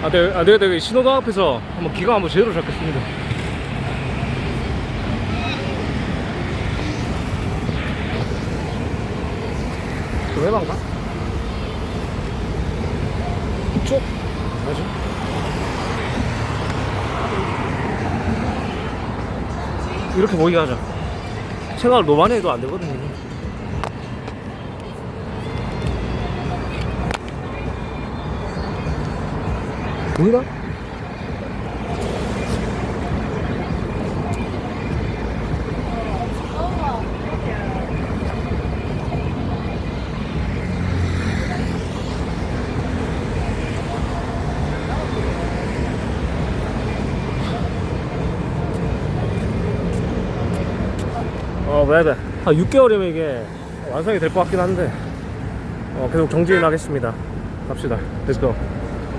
아, 네, 아, 네, 네, 신호등 앞에서 한번 기가 한번 제대로 잡겠습니다. 저 해방가? 쭉. 뭐지? 이렇게 보이게 하자. 생각을 너무 많이 해도 안 되거든요. 보이나? 어, 네네. 한 6개월이면 이게 완성이 될 것 같긴 한데, 어, 계속 정지해 나겠습니다. 갑시다. 렛츠고.